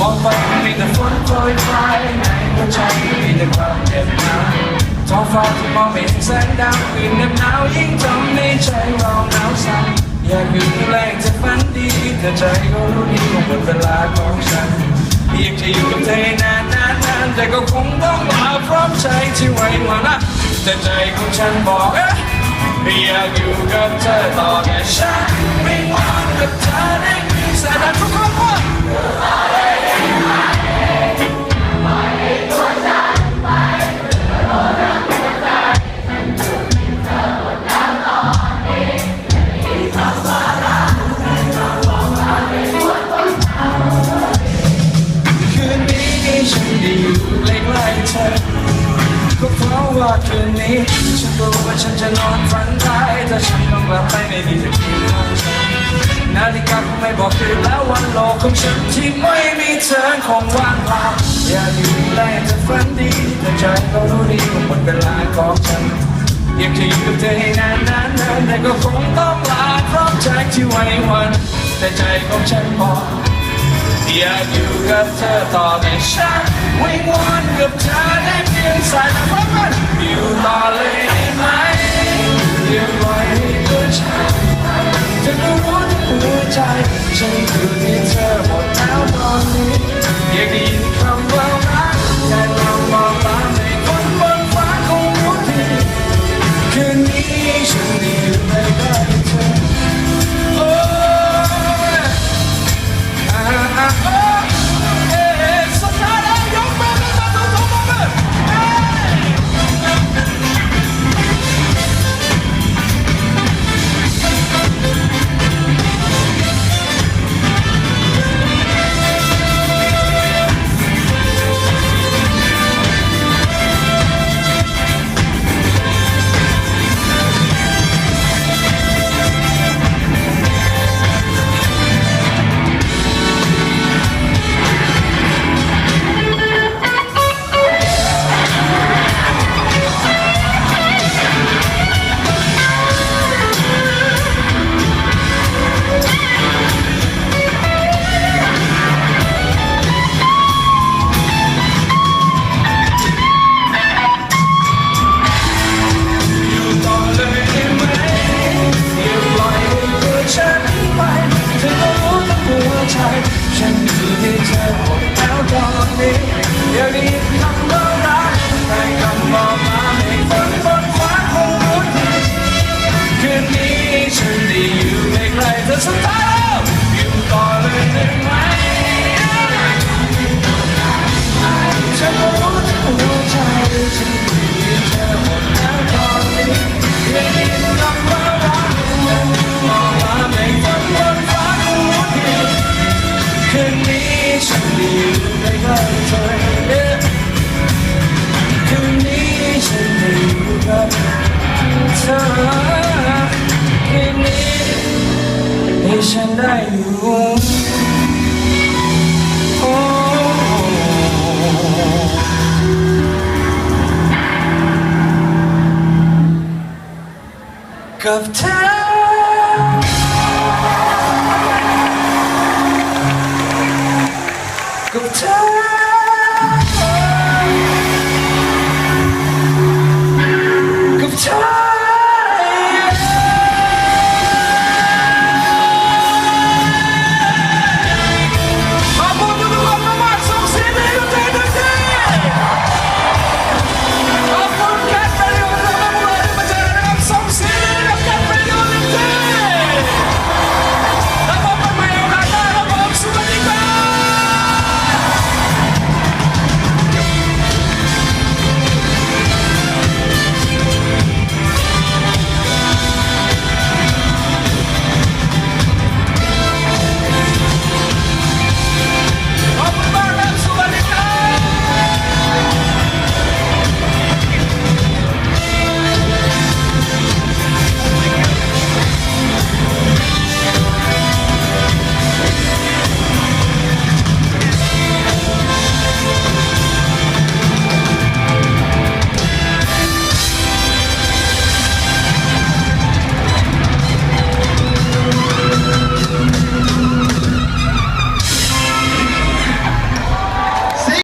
มองไปมีแต่ฝนโปรยปลายในหัวใจมีแต่ความเจ็บหนาวท้องฟ้าที่มองไม่เห็นแสงดาวคืนเหน็บหนาวยิ่งทำให้ใจเราหนาวสั่นอยากอยู่แรงจะฝันดีแต่ใจก็รู้ดีว่าหมดเวลาของฉันอยากจะอยู่กับเธอนานนานนานแต่ก็คงต้องลาพร้อมใจที่ไว้วันนะแต่ใจของฉันบอกเอ๊ะอยากอยู่กับเธอต่อแต่ฉันไม่วางกับเธอได้ ฉันได้อยู่ใกล้ๆเธอก็เพราะว่าคืนนี้ฉันรู้ว่าฉันจะนอนฝันร้ายถ้าฉันต้องกลับไปไม่มีเธอเคียงข้างฉันนาฬิกาคงไม่บอกคืนแล้ววันโลกของฉันที่ไม่มีเธอคงว่างเปล่าอยากอยู่ใกล้เธอฝันดีแต่ใจก็รู้ดีว่าหมดเวลาของฉันอยากจะอยู่กับเธอให้นานนานแต่ก็คงต้องลาพร้อมใจที่ไว้วัน แต่ใจของฉันบอ อยากอยู่กับเธอต่อไปฉันวิงวอนกับเธอได้เพียงสายตาพร้อมกันอยู่ต่อเลยได้ไหมอย่าปล่อยให้ตัวฉันจะรู้ทั้งหัวใจฉันคือที่เธอ ได้อยู่กับเธอคื